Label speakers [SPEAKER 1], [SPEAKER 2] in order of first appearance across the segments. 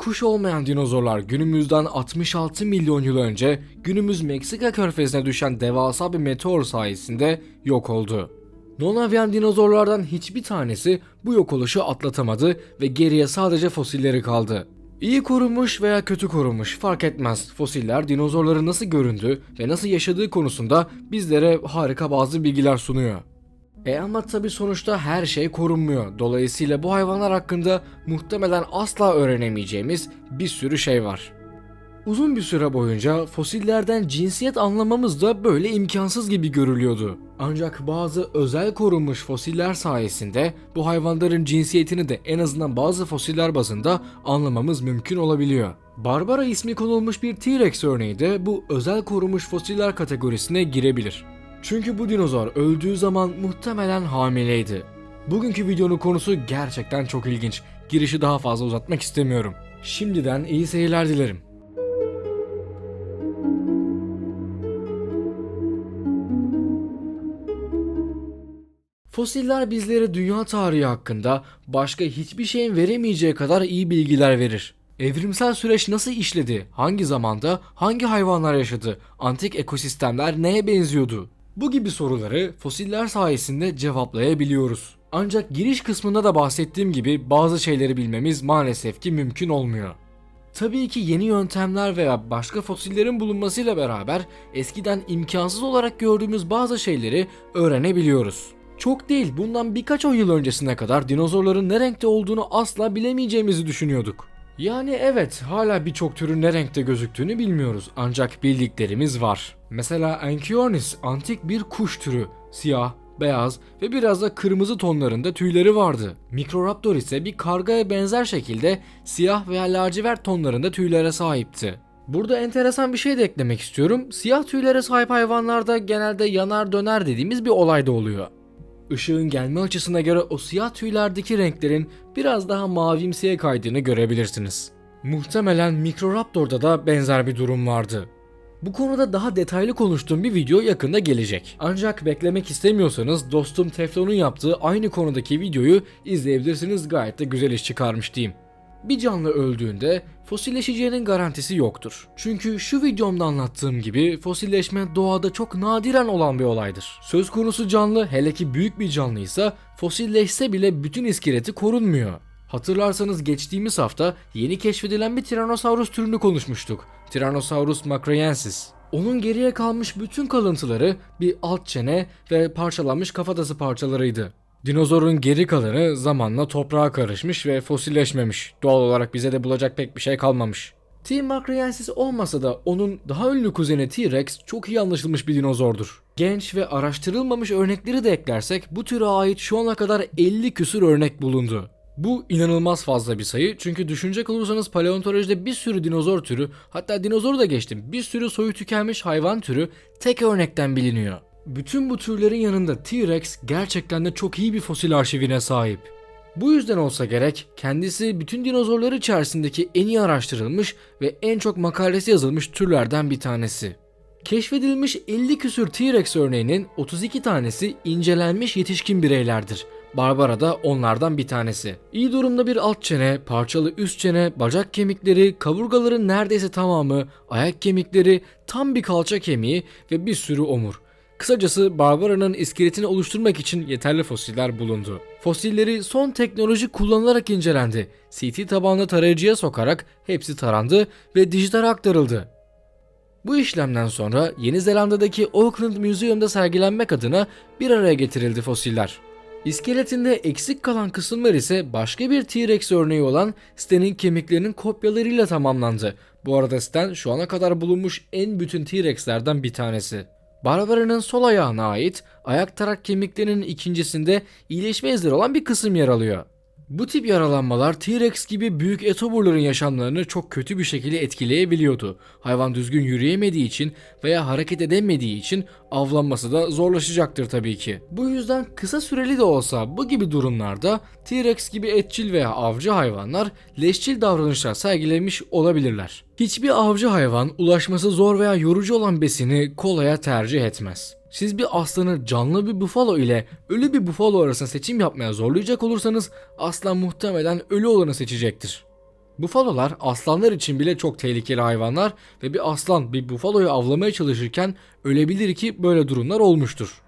[SPEAKER 1] Kuş olmayan dinozorlar günümüzden 66 milyon yıl önce günümüz Meksika körfezine düşen devasa bir meteor sayesinde yok oldu. Non-avian dinozorlardan hiçbir tanesi bu yok oluşu atlatamadı ve geriye sadece fosilleri kaldı. İyi korunmuş veya kötü korunmuş fark etmez. Fosiller dinozorların nasıl göründüğü ve nasıl yaşadığı konusunda bizlere harika bazı bilgiler sunuyor. E ama tabi sonuçta her şey korunmuyor. Dolayısıyla bu hayvanlar hakkında muhtemelen asla öğrenemeyeceğimiz bir sürü şey var. Uzun bir süre boyunca fosillerden cinsiyet anlamamız da böyle imkansız gibi görülüyordu. Ancak bazı özel korunmuş fosiller sayesinde bu hayvanların cinsiyetini de en azından bazı fosiller bazında anlamamız mümkün olabiliyor. Barbara ismi konulmuş bir T-Rex örneği de bu özel korunmuş fosiller kategorisine girebilir. Çünkü bu dinozor öldüğü zaman muhtemelen hamileydi. Bugünkü videonun konusu gerçekten çok ilginç. Girişi daha fazla uzatmak istemiyorum. Şimdiden iyi seyirler dilerim. Fosiller bizlere dünya tarihi hakkında başka hiçbir şeyin veremeyeceği kadar iyi bilgiler verir. Evrimsel süreç nasıl işledi? Hangi zamanda hangi hayvanlar yaşadı? Antik ekosistemler neye benziyordu? Bu gibi soruları fosiller sayesinde cevaplayabiliyoruz. Ancak giriş kısmında da bahsettiğim gibi bazı şeyleri bilmemiz maalesef ki mümkün olmuyor. Tabii ki yeni yöntemler veya başka fosillerin bulunmasıyla beraber eskiden imkansız olarak gördüğümüz bazı şeyleri öğrenebiliyoruz. Çok değil, bundan birkaç on yıl öncesine kadar dinozorların ne renkte olduğunu asla bilemeyeceğimizi düşünüyorduk. Yani evet, hala birçok türün ne renkte gözüktüğünü bilmiyoruz ancak bildiklerimiz var. Mesela Anchiornis antik bir kuş türü, siyah, beyaz ve biraz da kırmızı tonlarında tüyleri vardı. Microraptor ise bir kargaya benzer şekilde siyah veya lacivert tonlarında tüylere sahipti. Burada enteresan bir şey de eklemek istiyorum. Siyah tüylere sahip hayvanlarda genelde yanar döner dediğimiz bir olay da oluyor. Işığın gelme açısına göre o siyah tüylerdeki renklerin biraz daha mavimsiye kaydığını görebilirsiniz. Muhtemelen Microraptor'da da benzer bir durum vardı. Bu konuda daha detaylı konuştuğum bir video yakında gelecek. Ancak beklemek istemiyorsanız dostum Teflon'un yaptığı aynı konudaki videoyu izleyebilirsiniz gayet de güzel iş çıkarmış diyeyim. Bir canlı öldüğünde fosilleşeceğinin garantisi yoktur. Çünkü şu videomda anlattığım gibi fosilleşme doğada çok nadiren olan bir olaydır. Söz konusu canlı hele ki büyük bir canlıysa fosilleşse bile bütün iskeleti korunmuyor. Hatırlarsanız geçtiğimiz hafta yeni keşfedilen bir Tyrannosaurus türünü konuşmuştuk. Tyrannosaurus macrayensis. Onun geriye kalmış bütün kalıntıları bir alt çene ve parçalanmış kafatası parçalarıydı. Dinozorun geri kalanı zamanla toprağa karışmış ve fosilleşmemiş. Doğal olarak bize de bulacak pek bir şey kalmamış. T. macrayensis olmasa da onun daha ünlü kuzeni T-Rex çok iyi anlaşılmış bir dinozordur. Genç ve araştırılmamış örnekleri de eklersek bu türe ait şu ana kadar 50 küsür örnek bulundu. Bu inanılmaz fazla bir sayı çünkü düşünecek olursanız paleontolojide bir sürü dinozor türü hatta dinozoru da geçtim bir sürü soyu tükenmiş hayvan türü tek örnekten biliniyor. Bütün bu türlerin yanında T-Rex gerçekten de çok iyi bir fosil arşivine sahip. Bu yüzden olsa gerek kendisi bütün dinozorlar içerisindeki en iyi araştırılmış ve en çok makalesi yazılmış türlerden bir tanesi. Keşfedilmiş 50 küsür T-Rex örneğinin 32 tanesi incelenmiş yetişkin bireylerdir. Barbara da onlardan bir tanesi. İyi durumda bir alt çene, parçalı üst çene, bacak kemikleri, kaburgaların neredeyse tamamı, ayak kemikleri, tam bir kalça kemiği ve bir sürü omur. Kısacası Barbara'nın iskeletini oluşturmak için yeterli fosiller bulundu. Fosilleri son teknoloji kullanılarak incelendi. CT tabanlı tarayıcıya sokarak hepsi tarandı ve dijitale aktarıldı. Bu işlemden sonra Yeni Zelanda'daki Auckland Museum'da sergilenmek adına bir araya getirildi fosiller. İskeletinde eksik kalan kısımlar ise başka bir T-Rex örneği olan Stan'in kemiklerinin kopyalarıyla tamamlandı. Bu arada Stan şu ana kadar bulunmuş en bütün T-Rex'lerden bir tanesi. Barbara'nın sol ayağına ait ayak tarak kemiklerinin ikincisinde iyileşme izleri olan bir kısım yer alıyor. Bu tip yaralanmalar T-Rex gibi büyük etoburların yaşamlarını çok kötü bir şekilde etkileyebiliyordu. Hayvan düzgün yürüyemediği için veya hareket edemediği için avlanması da zorlaşacaktır tabii ki. Bu yüzden kısa süreli de olsa bu gibi durumlarda T-Rex gibi etçil veya avcı hayvanlar leşçil davranışlar sergilemiş olabilirler. Hiçbir avcı hayvan ulaşması zor veya yorucu olan besini kolaya tercih etmez. Siz bir aslanı canlı bir bufalo ile ölü bir bufalo arasında seçim yapmaya zorlayacak olursanız aslan muhtemelen ölü olanı seçecektir. Bufalolar aslanlar için bile çok tehlikeli hayvanlar ve bir aslan bir bufaloyu avlamaya çalışırken ölebilir ki böyle durumlar olmuştur.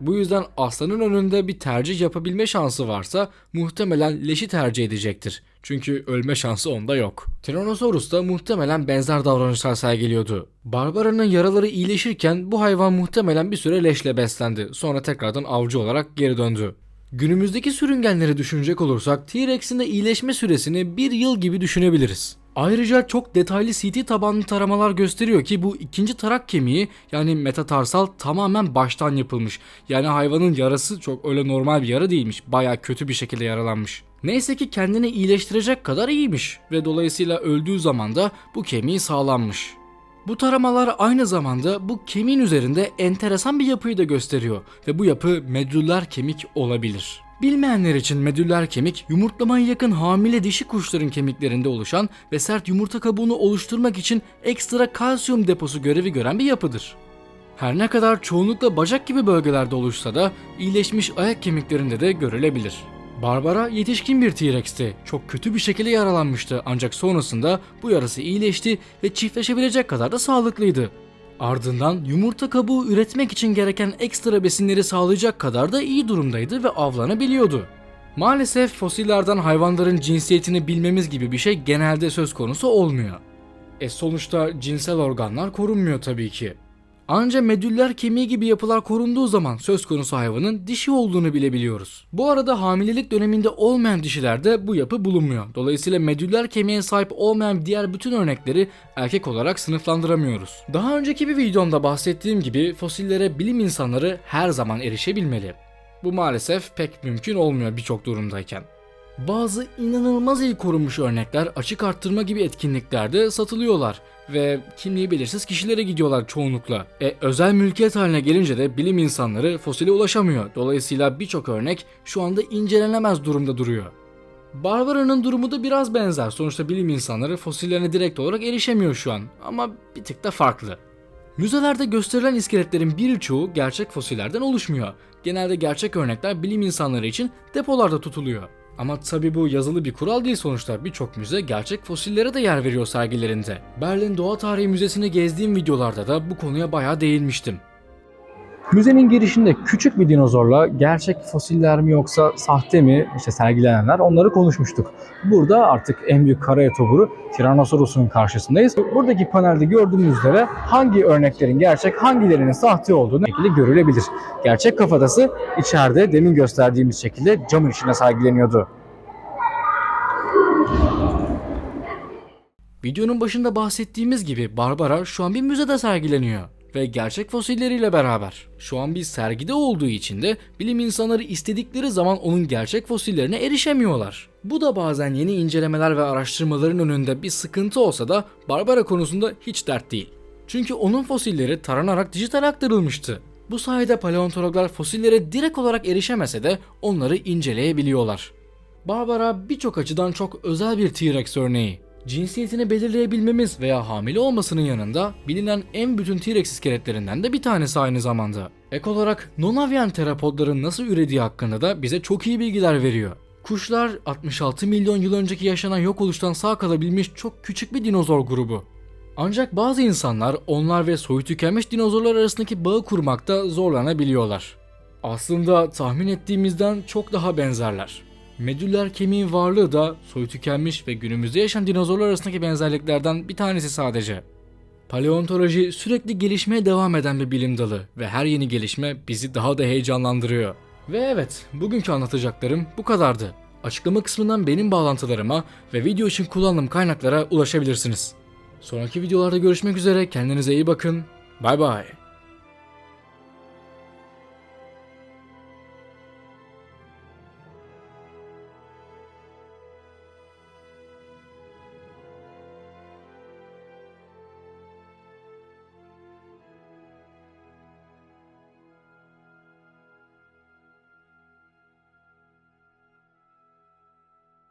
[SPEAKER 1] Bu yüzden aslanın önünde bir tercih yapabilme şansı varsa muhtemelen leşi tercih edecektir. Çünkü ölme şansı onda yok. Tyrannosaurus da muhtemelen benzer davranışlar sergiliyordu. Barbara'nın yaraları iyileşirken bu hayvan muhtemelen bir süre leşle beslendi. Sonra tekrardan avcı olarak geri döndü. Günümüzdeki sürüngenleri düşünecek olursak T-Rex'in de iyileşme süresini bir yıl gibi düşünebiliriz. Ayrıca çok detaylı CT tabanlı taramalar gösteriyor ki bu ikinci tarak kemiği yani metatarsal tamamen baştan yapılmış. Yani hayvanın yarası çok öyle normal bir yara değilmiş. Baya kötü bir şekilde yaralanmış. Neyse ki kendini iyileştirecek kadar iyiymiş ve dolayısıyla öldüğü zaman da bu kemiği sağlanmış. Bu taramalar aynı zamanda bu kemiğin üzerinde enteresan bir yapıyı da gösteriyor ve bu yapı medüller kemik olabilir. Bilmeyenler için medüller kemik yumurtlamaya yakın hamile dişi kuşların kemiklerinde oluşan ve sert yumurta kabuğunu oluşturmak için ekstra kalsiyum deposu görevi gören bir yapıdır. Her ne kadar çoğunlukla bacak gibi bölgelerde oluşsa da iyileşmiş ayak kemiklerinde de görülebilir. Barbara yetişkin bir T-Rex'ti. Çok kötü bir şekilde yaralanmıştı ancak sonrasında bu yarası iyileşti ve çiftleşebilecek kadar da sağlıklıydı. Ardından yumurta kabuğu üretmek için gereken ekstra besinleri sağlayacak kadar da iyi durumdaydı ve avlanabiliyordu. Maalesef fosillerden hayvanların cinsiyetini bilmemiz gibi bir şey genelde söz konusu olmuyor. E sonuçta cinsel organlar korunmuyor tabii ki. Ancak medüller kemiği gibi yapılar korunduğu zaman söz konusu hayvanın dişi olduğunu bilebiliyoruz. Bu arada hamilelik döneminde olmayan dişilerde bu yapı bulunmuyor. Dolayısıyla medüller kemiğe sahip olmayan diğer bütün örnekleri erkek olarak sınıflandıramıyoruz. Daha önceki bir videomda bahsettiğim gibi fosillere bilim insanları her zaman erişebilmeli. Bu maalesef pek mümkün olmuyor birçok durumdayken. Bazı inanılmaz iyi korunmuş örnekler açık arttırma gibi etkinliklerde satılıyorlar ve kimliği belirsiz kişilere gidiyorlar çoğunlukla. E, özel mülkiyet haline gelince de bilim insanları fosile ulaşamıyor. Dolayısıyla birçok örnek şu anda incelenemez durumda duruyor. Barbara'nın durumu da biraz benzer. Sonuçta bilim insanları fosillerine direkt olarak erişemiyor şu an ama bir tık da farklı. Müzelerde gösterilen iskeletlerin birçoğu gerçek fosillerden oluşmuyor. Genelde gerçek örnekler bilim insanları için depolarda tutuluyor. Ama tabi bu yazılı bir kural değil sonuçta birçok müze gerçek fosillere de yer veriyor sergilerinde. Berlin Doğa Tarihi Müzesi'ni gezdiğim videolarda da bu konuya bayağı değinmiştim.
[SPEAKER 2] Müzenin girişinde küçük bir dinozorla gerçek fosiller mi yoksa sahte mi işte sergilenenler onları konuşmuştuk. Burada artık en büyük kara etoburu Tyrannosaurus'un karşısındayız. Buradaki panelde gördüğümüz üzere hangi örneklerin gerçek hangilerinin sahte olduğunu şekilde görülebilir. Gerçek kafatası içeride demin gösterdiğimiz şekilde camın içine sergileniyordu.
[SPEAKER 1] Videonun başında bahsettiğimiz gibi Barbara şu an bir müzede sergileniyor ve gerçek fosilleriyle beraber. Şu an bir sergide olduğu için de bilim insanları istedikleri zaman onun gerçek fosillerine erişemiyorlar. Bu da bazen yeni incelemeler ve araştırmaların önünde bir sıkıntı olsa da Barbara konusunda hiç dert değil. Çünkü onun fosilleri taranarak dijital aktarılmıştı. Bu sayede paleontologlar fosillere direkt olarak erişemese de onları inceleyebiliyorlar. Barbara birçok açıdan çok özel bir T-Rex örneği. Cinsiyetini belirleyebilmemiz veya hamile olmasının yanında bilinen en bütün T-Rex iskeletlerinden de bir tanesi aynı zamanda. Ek olarak non-avian terapodların nasıl ürediği hakkında da bize çok iyi bilgiler veriyor. Kuşlar 66 milyon yıl önceki yaşanan yok oluştan sağ kalabilmiş çok küçük bir dinozor grubu. Ancak bazı insanlar onlar ve soyu tükenmiş dinozorlar arasındaki bağı kurmakta zorlanabiliyorlar. Aslında tahmin ettiğimizden çok daha benzerler. Medüller kemiğin varlığı da soyu tükenmiş ve günümüzde yaşayan dinozorlar arasındaki benzerliklerden bir tanesi sadece. Paleontoloji sürekli gelişmeye devam eden bir bilim dalı ve her yeni gelişme bizi daha da heyecanlandırıyor. Ve evet, bugünkü anlatacaklarım bu kadardı. Açıklama kısmından benim bağlantılarıma ve video için kullandığım kaynaklara ulaşabilirsiniz. Sonraki videolarda görüşmek üzere, kendinize iyi bakın. Bay bay.